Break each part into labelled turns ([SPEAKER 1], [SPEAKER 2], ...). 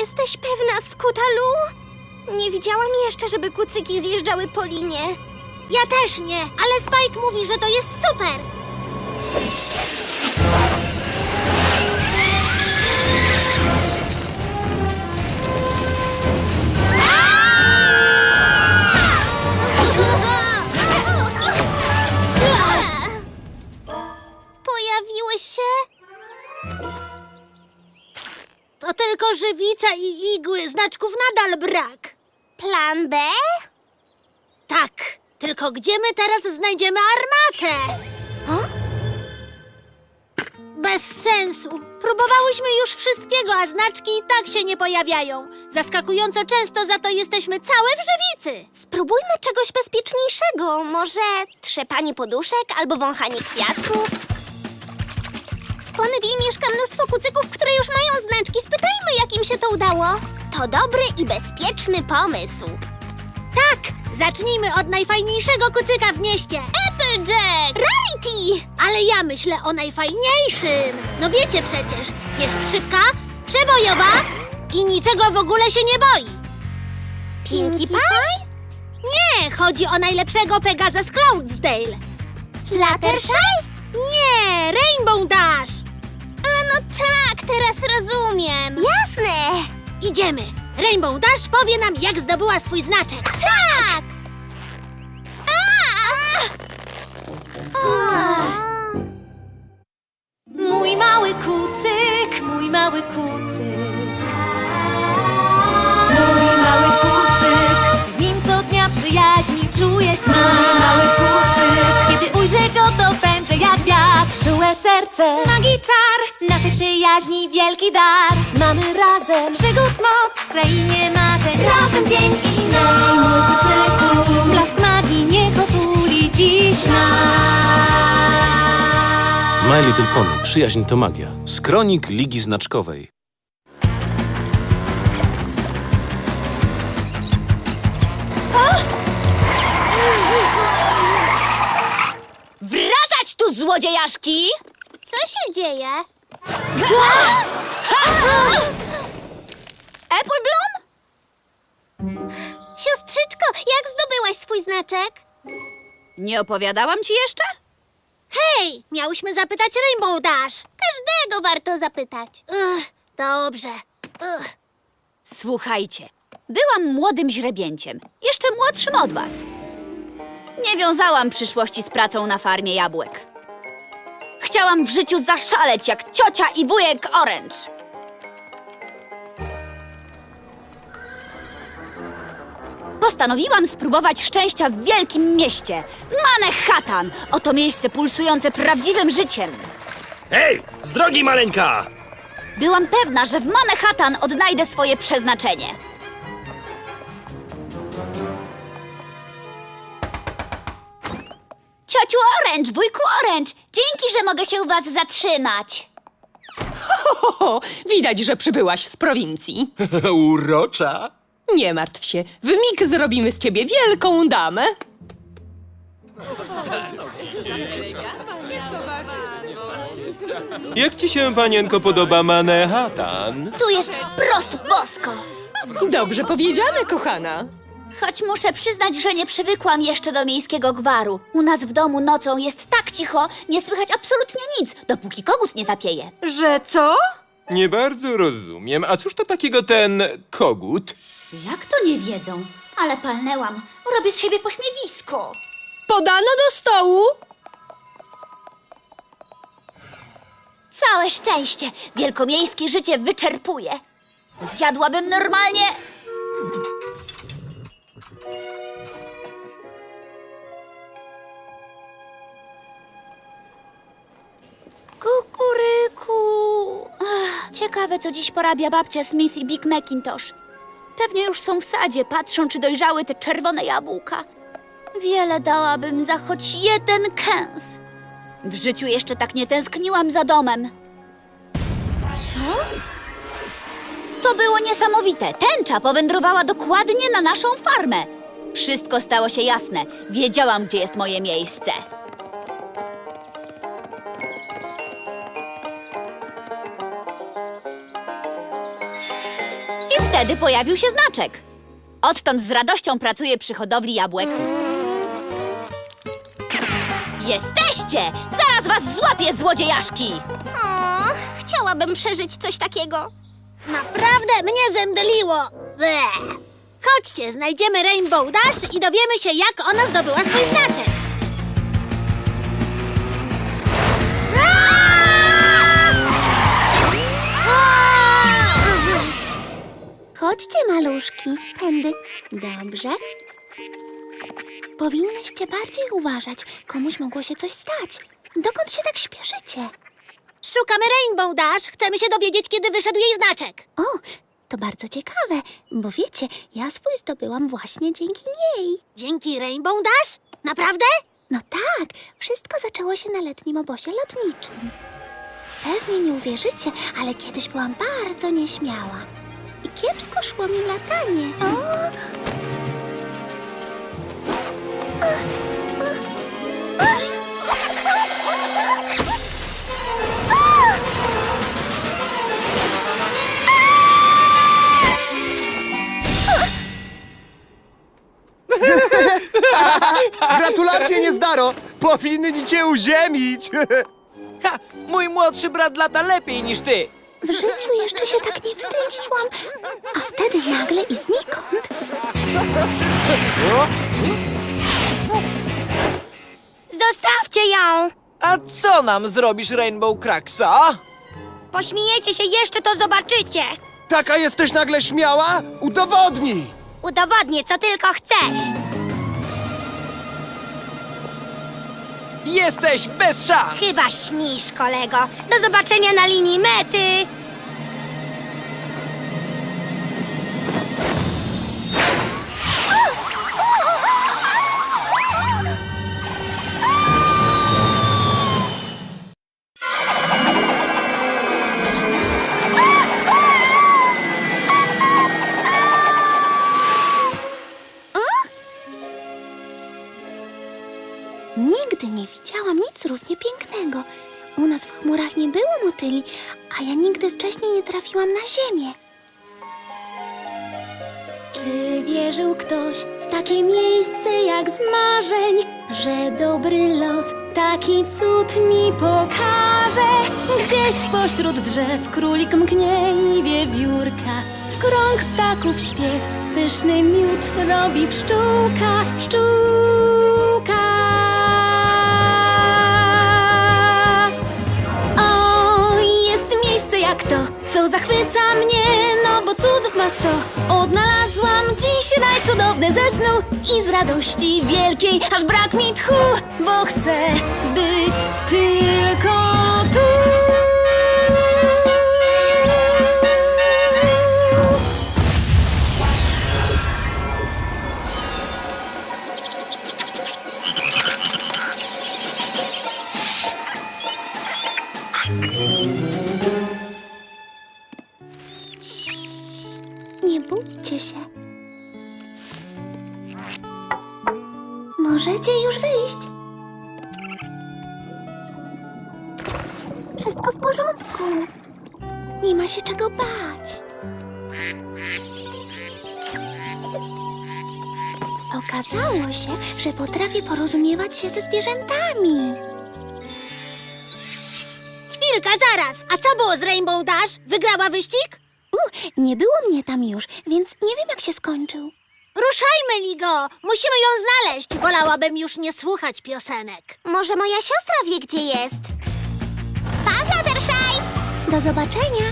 [SPEAKER 1] Jesteś pewna, Skutalu? Nie widziałam jeszcze, żeby kucyki zjeżdżały po linie.
[SPEAKER 2] Ja też nie, ale Spike mówi, że to jest super. Tylko żywica i igły, znaczków nadal brak.
[SPEAKER 1] Plan B?
[SPEAKER 2] Tak, tylko gdzie my teraz znajdziemy armatę? Bez sensu. Próbowałyśmy już wszystkiego, a znaczki i tak się nie pojawiają. Zaskakująco często za to jesteśmy całe w żywicy.
[SPEAKER 1] Spróbujmy czegoś bezpieczniejszego. Może trzepanie poduszek albo wąchanie kwiatków? W Ponyville mieszka mnóstwo kucyków, które już mają znaczki. Spytajmy, jak im się to udało. To dobry i bezpieczny pomysł.
[SPEAKER 2] Tak, zacznijmy od najfajniejszego kucyka w mieście.
[SPEAKER 1] Applejack! Rarity!
[SPEAKER 2] Ale ja myślę o najfajniejszym. No wiecie przecież, jest szybka, przebojowa i niczego w ogóle się nie boi.
[SPEAKER 1] Pinkie Pie?
[SPEAKER 2] Nie, chodzi o najlepszego Pegaza z Cloudsdale.
[SPEAKER 1] Fluttershy?
[SPEAKER 2] Nie, Rainbow Dash.
[SPEAKER 1] Teraz rozumiem. Jasne!
[SPEAKER 2] Idziemy. Rainbow Dash powie nam, jak zdobyła swój znaczek.
[SPEAKER 1] Tak!
[SPEAKER 3] Mój mały kucyk, mój mały kucyk. Mój mały kucyk, z nim co dnia przyjaźni czuję smak. Mój mały kucyk, kiedy ujrzę go, to pędzę jak wiatr. Czułe serce, magii czar, naszej przyjaźni wielki dar. Mamy razem przygód moc w krainie marzeń. Razem dzień i noc. Blask magii niech otuli dziś nas.
[SPEAKER 4] My Little Pony. Przyjaźń to magia. Skronik Ligi Znaczkowej.
[SPEAKER 3] Wracać tu, złodziejaszki!
[SPEAKER 1] Co się dzieje?
[SPEAKER 3] Apple Bloom?
[SPEAKER 1] Siostrzyczko, jak zdobyłaś swój znaczek?
[SPEAKER 3] Nie opowiadałam ci jeszcze?
[SPEAKER 2] Hej, miałyśmy zapytać Rainbow Dash.
[SPEAKER 1] Każdego warto zapytać.
[SPEAKER 2] Ugh, dobrze. Ugh.
[SPEAKER 3] Słuchajcie, byłam młodym źrebięciem, jeszcze młodszym od was. Nie wiązałam przyszłości z pracą na farmie jabłek. Chciałam w życiu zaszaleć jak ciocia i wujek Orange. Postanowiłam spróbować szczęścia w wielkim mieście. Manhattan! Oto miejsce pulsujące prawdziwym życiem.
[SPEAKER 5] Hej, z drogi maleńka!
[SPEAKER 3] Byłam pewna, że w Manhattan odnajdę swoje przeznaczenie. Ciociu Orange, wujku Orange, dzięki, że mogę się u was zatrzymać.
[SPEAKER 6] O, widać, że przybyłaś z prowincji.
[SPEAKER 5] Urocza!
[SPEAKER 6] Nie martw się, w mig zrobimy z ciebie wielką damę.
[SPEAKER 7] Jak ci się, panienko, podoba Manhattan?
[SPEAKER 1] Tu jest wprost bosko.
[SPEAKER 6] Dobrze powiedziane, kochana.
[SPEAKER 3] Choć muszę przyznać, że nie przywykłam jeszcze do miejskiego gwaru. U nas w domu nocą jest tak cicho, nie słychać absolutnie nic, dopóki kogut nie zapieje.
[SPEAKER 6] Że co?
[SPEAKER 7] Nie bardzo rozumiem. A cóż to takiego ten kogut?
[SPEAKER 3] Jak to nie wiedzą? Ale palnęłam. Robię z siebie pośmiewisko.
[SPEAKER 6] Podano do stołu?
[SPEAKER 3] Całe szczęście! Wielkomiejskie życie wyczerpuje. Zjadłabym normalnie. Ciekawe, co dziś porabia babcia Smith i Big Macintosh. Pewnie już są w sadzie, patrzą, czy dojrzały te czerwone jabłka. Wiele dałabym za choć jeden kęs. W życiu jeszcze tak nie tęskniłam za domem. To było niesamowite. Tęcza powędrowała dokładnie na naszą farmę. Wszystko stało się jasne. Wiedziałam, gdzie jest moje miejsce. Wtedy pojawił się znaczek. Odtąd z radością pracuję przy hodowli jabłek. Jesteście! Zaraz was złapię, złodziejaszki!
[SPEAKER 8] O, chciałabym przeżyć coś takiego.
[SPEAKER 2] Naprawdę mnie zemdliło. Bleh. Chodźcie, znajdziemy Rainbow Dash i dowiemy się, jak ona zdobyła swój znaczek.
[SPEAKER 8] Chodźcie, maluszki. Pędy. Dobrze. Powinnyście bardziej uważać. Komuś mogło się coś stać. Dokąd się tak śpieszycie?
[SPEAKER 2] Szukamy Rainbow Dash. Chcemy się dowiedzieć, kiedy wyszedł jej znaczek.
[SPEAKER 8] O, to bardzo ciekawe, bo wiecie, ja swój zdobyłam właśnie dzięki niej.
[SPEAKER 2] Dzięki Rainbow Dash? Naprawdę?
[SPEAKER 8] No tak, wszystko zaczęło się na letnim obozie lotniczym. Pewnie nie uwierzycie, ale kiedyś byłam bardzo nieśmiała. I kiepsko szło mi latanie. O!
[SPEAKER 9] Gratulacje, Niezdaro! Powinni cię uziemić!
[SPEAKER 10] Ha! Mój młodszy brat lata lepiej niż ty!
[SPEAKER 8] W życiu jeszcze się tak nie wstydziłam. A wtedy nagle i znikąd. Zostawcie ją!
[SPEAKER 10] A co nam zrobisz, Rainbow Cracksa?
[SPEAKER 8] Pośmiejecie się, jeszcze to zobaczycie.
[SPEAKER 9] Taka jesteś nagle śmiała? Udowodnij!
[SPEAKER 8] Udowodnię, co tylko chcesz.
[SPEAKER 10] Jesteś bez szans!
[SPEAKER 8] Chyba śnisz, kolego. Do zobaczenia na linii mety. Nic równie pięknego. U nas w chmurach nie było motyli, a ja nigdy wcześniej nie trafiłam na ziemię. Czy wierzył ktoś w takie miejsce jak z marzeń, że dobry los taki cud mi pokaże? Gdzieś pośród drzew królik mknie i wiewiórka, w krąg ptaków śpiew, pyszny miód robi pszczółka, pszczółka. Raj cudowny ze snu i z radości wielkiej, aż brak mi tchu, bo chcę być tylko tu. Możecie już wyjść. Wszystko w porządku. Nie ma się czego bać. Okazało się, że potrafię porozumiewać się ze zwierzętami.
[SPEAKER 2] Chwilka, zaraz. A co było z Rainbow Dash? Wygrała wyścig?
[SPEAKER 8] U, nie było mnie tam już, więc nie wiem, jak się skończył.
[SPEAKER 2] Ruszajmy, Ligo! Musimy ją znaleźć. Wolałabym już nie słuchać piosenek.
[SPEAKER 8] Może moja siostra wie, gdzie jest. Pa, Fluttershy! Do zobaczenia.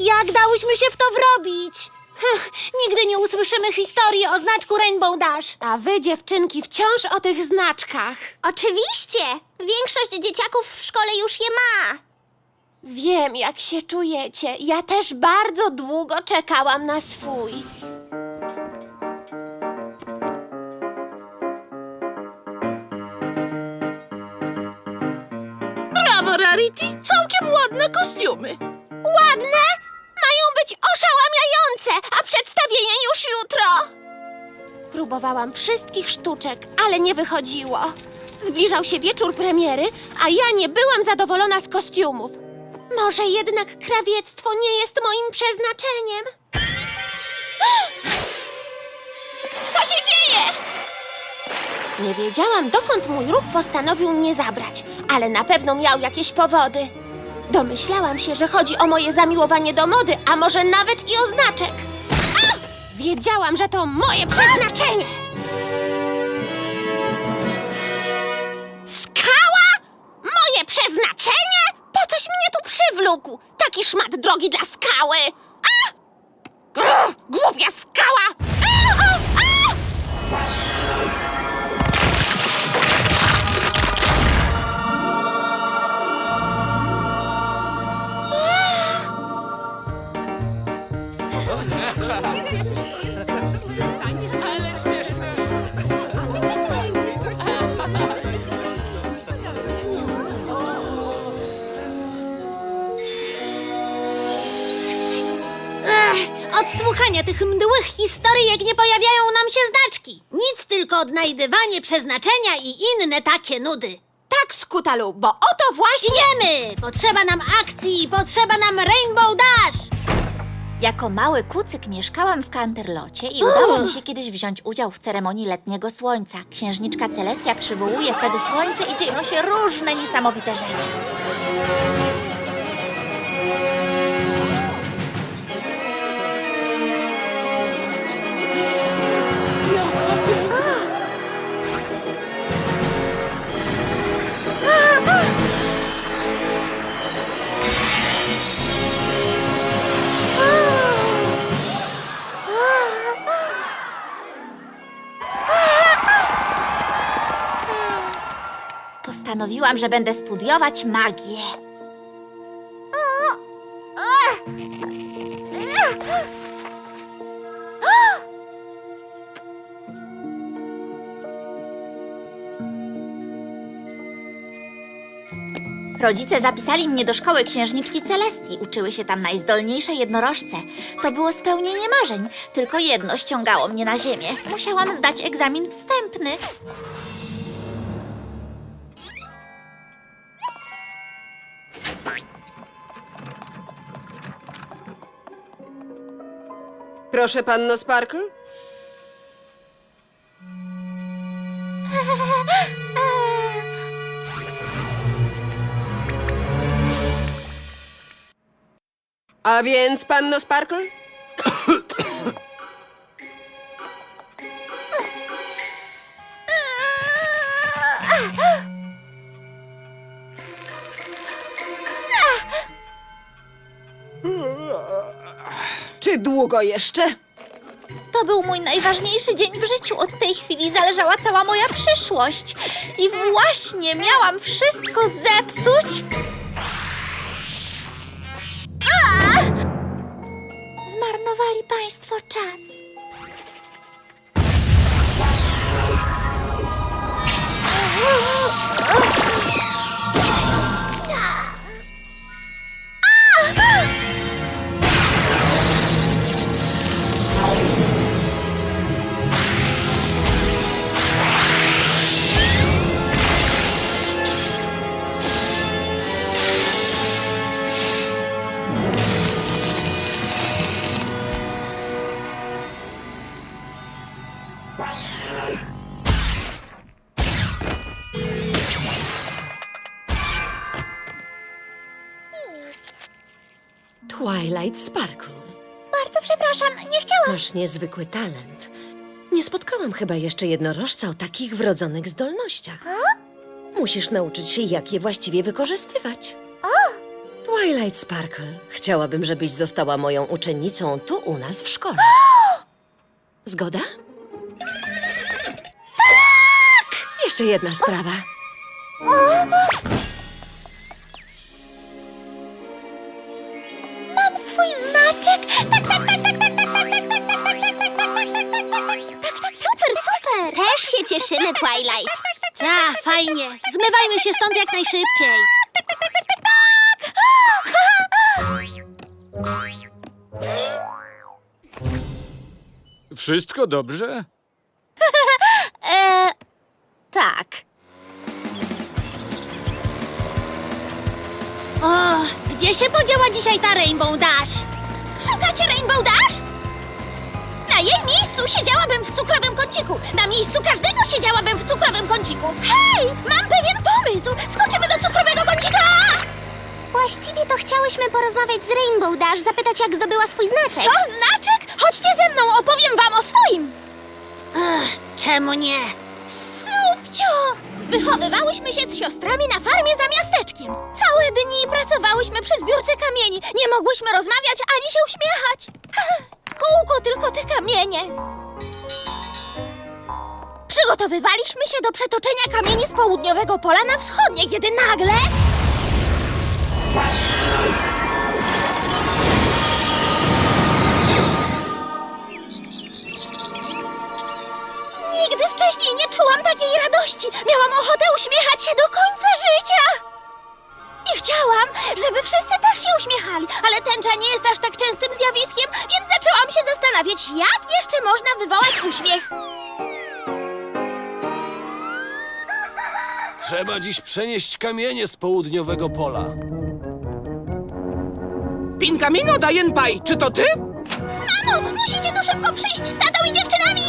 [SPEAKER 2] Jak dałyśmy się w to wrobić? Hm, nigdy nie usłyszymy historii o znaczku Rainbow Dash.
[SPEAKER 11] A wy, dziewczynki, wciąż o tych znaczkach.
[SPEAKER 8] Oczywiście! Większość dzieciaków w szkole już je ma.
[SPEAKER 11] Wiem, jak się czujecie. Ja też bardzo długo czekałam na swój.
[SPEAKER 12] Brawo, Rarity! Całkiem ładne kostiumy.
[SPEAKER 11] Ładne? Mają być oszałamiające, a przedstawienie już jutro. Próbowałam wszystkich sztuczek, ale nie wychodziło. Zbliżał się wieczór premiery, a ja nie byłam zadowolona z kostiumów. Może jednak krawiectwo nie jest moim przeznaczeniem? Co się dzieje? Nie wiedziałam, dokąd mój róg postanowił mnie zabrać, ale na pewno miał jakieś powody. Domyślałam się, że chodzi o moje zamiłowanie do mody, a może nawet i o znaczek. A! Wiedziałam, że to moje przeznaczenie! Przywlókł? Taki szmat drogi dla skały! A! Grr, głupia
[SPEAKER 2] historyjek nie pojawiają nam się znaczki. Nic, tylko odnajdywanie przeznaczenia i inne takie nudy.
[SPEAKER 11] Tak, Skutalu, bo oto właśnie...
[SPEAKER 2] Idziemy! Potrzeba nam akcji, potrzeba nam Rainbow Dash!
[SPEAKER 3] Jako mały kucyk mieszkałam w Canterlocie i udało mi się kiedyś wziąć udział w ceremonii letniego słońca. Księżniczka Celestia przywołuje wtedy słońce i dzieją się różne niesamowite rzeczy. Postanowiłam, że będę studiować magię. Rodzice zapisali mnie do szkoły księżniczki Celestii. Uczyły się tam najzdolniejsze jednorożce. To było spełnienie marzeń. Tylko jedno ściągało mnie na ziemię. Musiałam zdać egzamin wstępny.
[SPEAKER 6] Proszę, panno Sparkle? A więc, panno Sparkle? Długo jeszcze?
[SPEAKER 3] To był mój najważniejszy dzień w życiu. Od tej chwili zależała cała moja przyszłość. I właśnie miałam wszystko zepsuć. A! Zmarnowali państwo czas.
[SPEAKER 13] Twilight Sparkle.
[SPEAKER 3] Bardzo przepraszam, nie chciałam.
[SPEAKER 13] Masz niezwykły talent. Nie spotkałam chyba jeszcze jednorożca o takich wrodzonych zdolnościach. Musisz nauczyć się, jak je właściwie wykorzystywać. Twilight Sparkle, chciałabym, żebyś została moją uczennicą tu u nas w szkole. Zgoda? Tak! Jeszcze jedna sprawa.
[SPEAKER 3] Mam swój znaczek. Tak, tak, tak, tak, tak, tak, tak, tak, tak, tak, tak, tak, tak, tak, tak, tak, tak.
[SPEAKER 1] Super, super! Też się cieszymy, Twilight.
[SPEAKER 2] Ta, fajnie. Zmywajmy się stąd jak najszybciej.
[SPEAKER 5] Wszystko dobrze?
[SPEAKER 3] E, tak.
[SPEAKER 2] Gdzie się podziała dzisiaj ta Rainbow Dash?
[SPEAKER 1] Szukacie Rainbow Dash? Na jej miejscu siedziałabym w cukrowym kąciku. Na miejscu każdego siedziałabym w cukrowym kąciku. Hej, mam pewien pomysł. Skoczymy do cukrowego kącika! Właściwie to chciałyśmy porozmawiać z Rainbow Dash, zapytać jak zdobyła swój znaczek. Co, znaczek? Chodźcie ze mną, opowiem wam o swoim.
[SPEAKER 2] Czemu nie?
[SPEAKER 1] Subcio! Wychowywałyśmy się z siostrami na farmie za miasteczkiem. Całe dni pracowałyśmy przy zbiórce kamieni. Nie mogłyśmy rozmawiać ani się uśmiechać. Kółko tylko te kamienie. Przygotowywaliśmy się do przetoczenia kamieni z południowego pola na wschodnie, kiedy nagle... takiej radości. Miałam ochotę uśmiechać się do końca życia. I chciałam, żeby wszyscy też się uśmiechali, ale tęcza nie jest aż tak częstym zjawiskiem, więc zaczęłam się zastanawiać, jak jeszcze można wywołać uśmiech.
[SPEAKER 9] Trzeba dziś przenieść kamienie z południowego pola.
[SPEAKER 6] Pinkamino Dajenpaj, czy to ty?
[SPEAKER 1] Mamo, musicie tu szybko przyjść z tatą i dziewczynami!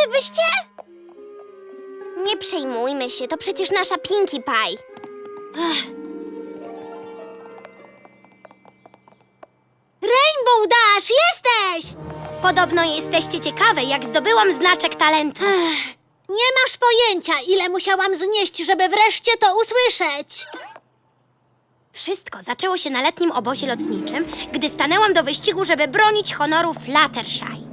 [SPEAKER 1] Chciałybyście? Nie przejmujmy się, to przecież nasza Pinkie Pie.
[SPEAKER 2] Rainbow Dash, jesteś!
[SPEAKER 1] Podobno jesteście ciekawe, jak zdobyłam znaczek talentu.
[SPEAKER 2] Nie masz pojęcia, ile musiałam znieść, żeby wreszcie to usłyszeć.
[SPEAKER 1] Wszystko zaczęło się na letnim obozie lotniczym, gdy stanęłam do wyścigu, żeby bronić honoru Fluttershy.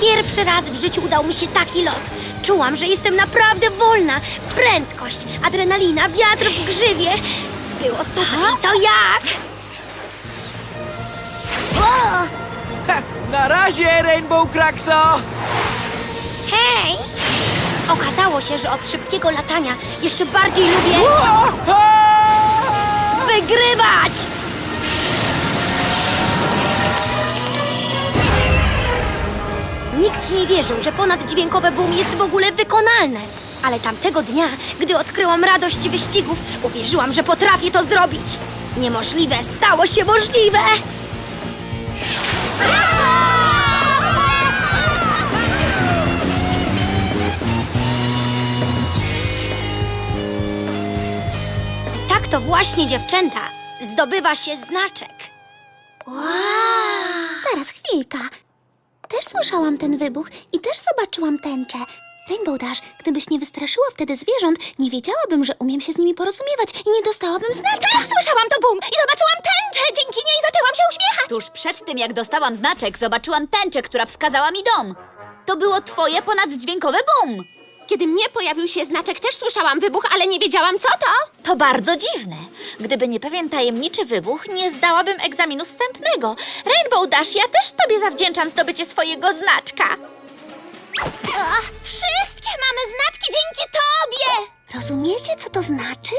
[SPEAKER 1] Pierwszy raz w życiu udał mi się taki lot. Czułam, że jestem naprawdę wolna. Prędkość, adrenalina, wiatr w grzywie. Było super i to jak? O!
[SPEAKER 10] Na razie, Rainbow Crackso!
[SPEAKER 1] Hej! Okazało się, że od szybkiego latania jeszcze bardziej lubię wygrywać! Nikt nie wierzył, że ponaddźwiękowe boom jest w ogóle wykonalne. Ale tamtego dnia, gdy odkryłam radość wyścigów, uwierzyłam, że potrafię to zrobić. Niemożliwe stało się możliwe! Tak to właśnie, dziewczęta, zdobywa się znaczek. Zaraz, chwilka. Też słyszałam ten wybuch i też zobaczyłam tęczę. Rainbow Dash, gdybyś nie wystraszyła wtedy zwierząt, nie wiedziałabym, że umiem się z nimi porozumiewać i nie dostałabym znaczka. Też słyszałam to bum i zobaczyłam tęczę. Dzięki niej zaczęłam się uśmiechać.
[SPEAKER 3] Tuż przed tym, jak dostałam znaczek, zobaczyłam tęczę, która wskazała mi dom. To było twoje ponaddźwiękowe bum.
[SPEAKER 11] Kiedy mnie pojawił się znaczek, też słyszałam wybuch, ale nie wiedziałam co to.
[SPEAKER 3] To bardzo dziwne. Gdyby nie pewien tajemniczy wybuch, nie zdałabym egzaminu wstępnego. Rainbow Dash, ja też tobie zawdzięczam zdobycie swojego znaczka.
[SPEAKER 1] Ach, wszystkie mamy znaczki dzięki tobie! Rozumiecie, co to znaczy?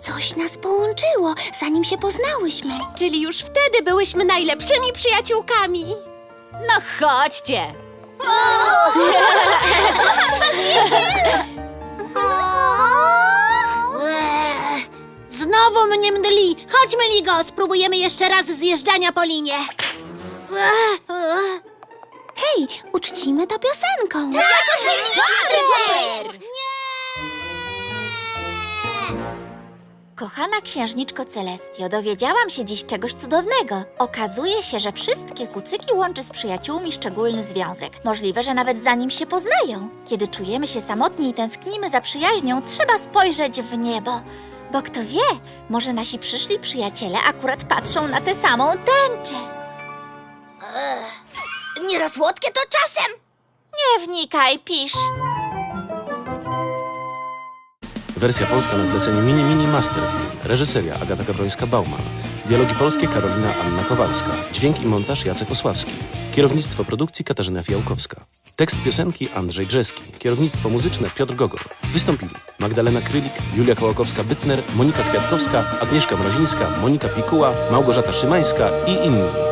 [SPEAKER 1] Coś nas połączyło, zanim się poznałyśmy.
[SPEAKER 11] Czyli już wtedy byłyśmy najlepszymi przyjaciółkami.
[SPEAKER 3] No chodźcie.
[SPEAKER 2] Znowu mnie mdli. Chodźmy, Ligo, spróbujemy jeszcze raz zjeżdżania po linie.
[SPEAKER 1] Hej, uczcijmy to piosenką. Tak, oczywiście!
[SPEAKER 3] Kochana księżniczko Celestio, dowiedziałam się dziś czegoś cudownego. Okazuje się, że wszystkie kucyki łączy z przyjaciółmi szczególny związek. Możliwe, że nawet zanim się poznają. Kiedy czujemy się samotni i tęsknimy za przyjaźnią, trzeba spojrzeć w niebo. Bo kto wie, może nasi przyszli przyjaciele akurat patrzą na tę samą tęczę.
[SPEAKER 1] Nie za słodkie to czasem.
[SPEAKER 3] Nie wnikaj, pisz.
[SPEAKER 4] Wersja polska na zlecenie Mini Mini Masterfilm. Reżyseria Agata Gabrońska-Bauman. Dialogi polskie Karolina Anna Kowalska. Dźwięk i montaż Jacek Osławski. Kierownictwo produkcji Katarzyna Fiałkowska. Tekst piosenki Andrzej Brzeski. Kierownictwo muzyczne Piotr Gogor. Wystąpili Magdalena Krylik, Julia Kołakowska-Bytner, Monika Kwiatkowska, Agnieszka Mrozińska, Monika Pikuła, Małgorzata Szymańska i inni.